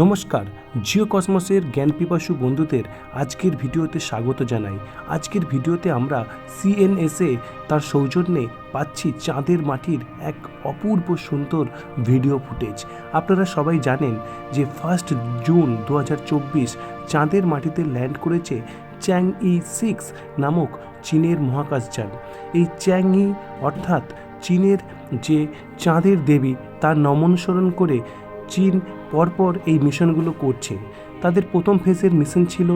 নমস্কার জিও কসমসের জ্ঞান পিপাসু বন্ধুদের আজকের ভিডিওতে স্বাগত জানাই। আজকের ভিডিওতে আমরা সিএনএসএ তার সৌজন্যে পাচ্ছি চাঁদের মাটির এক অপূর্ব সুন্দর ভিডিও ফুটেজ। আপনারা সবাই জানেন যে ফার্স্ট জুন দু হাজার চব্বিশ চাঁদের মাটিতে ল্যান্ড করেছে চ্যাং ই সিক্স নামক চীনের মহাকাশযান। এই চ্যাং ই অর্থাৎ চীনের যে চাঁদের দেবী, তার নমনুসরণ করে চীন পরপর এই মিশনগুলো করছে। তাদের প্রথম ফেজের মিশন ছিল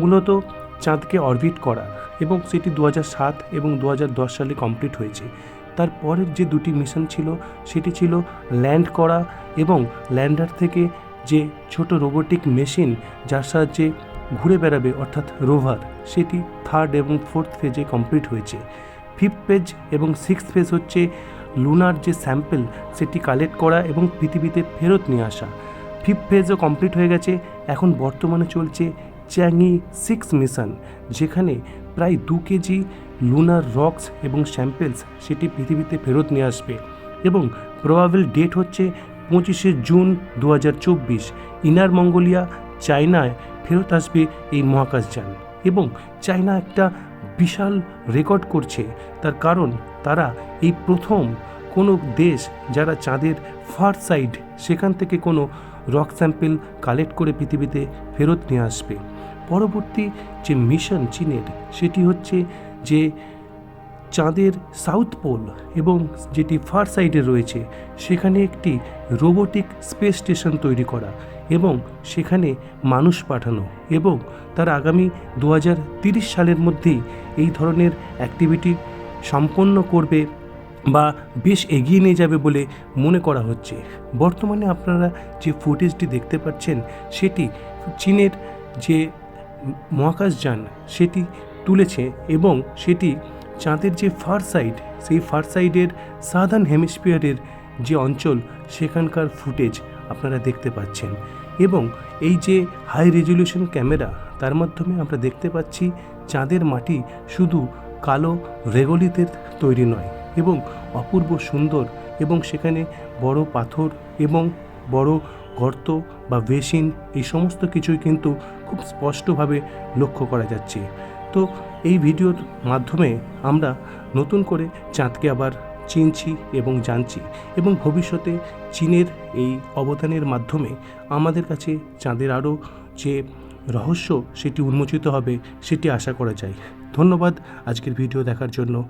মূলত চাঁদকে অরবিট করা এবং সেটি দু সাত এবং দু হাজার দশ সালে কমপ্লিট হয়েছে। তারপরের যে দুটি মিশন ছিল, সেটি ছিল ল্যান্ড করা এবং ল্যান্ডার থেকে যে ছোট রোবোটিক মেশিন যার সাহায্যে ঘুরে বেড়াবে, অর্থাৎ রোভার, সেটি থার্ড এবং ফোর্থ ফেজে কমপ্লিট হয়েছে। ফিফথ পেজ এবং সিক্স ফেজ হচ্ছে লুনার যে স্যাম্পেল সেটি কালেক্ট করা এবং পৃথিবীতে ফেরত নিয়ে আসা। ফিফ ফেজও কমপ্লিট হয়ে গেছে। এখন বর্তমানে চলছে চ্যাংই সিক্স মিশন যেখানে প্রায় দু কেজি লুনার রক্স এবং স্যাম্পেলস সেটি পৃথিবীতে ফেরত নিয়ে আসবে। এবং প্রবাবেল ডেট হচ্ছে পঁচিশে জুন দু হাজার চব্বিশ। ইনার মঙ্গোলিয়া, চায়নায় ফেরত আসবে এই মহাকাশযান। এবং চায়না একটা বিশাল রেকর্ড করছে। তার কারণ তারা এই প্রথম কোনো দেশ যারা চাঁদের ফার সাইড, সেখান থেকে কোনো রক স্যাম্পেল কালেক্ট করে পৃথিবীতে ফেরত নিয়ে আসবে। পরবর্তী যে মিশন চীনের, সেটি হচ্ছে যে চাঁদের সাউথ পোল এবং যেটি ফার সাইডে রয়েছে, সেখানে একটি রোবোটিক স্পেস স্টেশন তৈরি করা এবং সেখানে মানুষ পাঠানো এবং তার আগামী দু সালের মধ্যেই এই ধরনের অ্যাক্টিভিটি সম্পন্ন করবে বা বেশ এগিয়ে নিয়ে যাবে বলে মনে করা হচ্ছে। বর্তমানে আপনারা যে ফুটেজটি দেখতে পাচ্ছেন, সেটি চীনের যে মহাকাশযান, সেটি তুলেছে এবং সেটি চাঁদের যে ফার সাইড সেই ফার সাইডের সাদার্ন হেমিস্ফিয়ারের যে অঞ্চল, সেখানকার ফুটেজ আপনারা দেখতে পাচ্ছেন। এবং এই যে হাই রেজলিউশন ক্যামেরা তার মাধ্যমে আমরা দেখতে পাচ্ছি চাঁদের মাটি শুধু কালো রেগলিতের তৈরি নয়, এবং অপূর্ব সুন্দর, এবং সেখানে বড় পাথর এবং বড় গর্ত বা বেসিন, এই সমস্ত কিছুই কিন্তু খুব স্পষ্টভাবে লক্ষ্য করা যাচ্ছে। তো এই ভিডিওর মাধ্যমে আমরা নতুন করে চাঁদকে আবার চিনছি এবং জানছি, এবং ভবিষ্যতে চীনের এই অবদানের মাধ্যমে আমাদের কাছে চাঁদের আরও যে রহস্য সেটি উন্মোচিত হবে সেটি আশা করা যায়। ধন্যবাদ আজকের ভিডিও দেখার জন্য।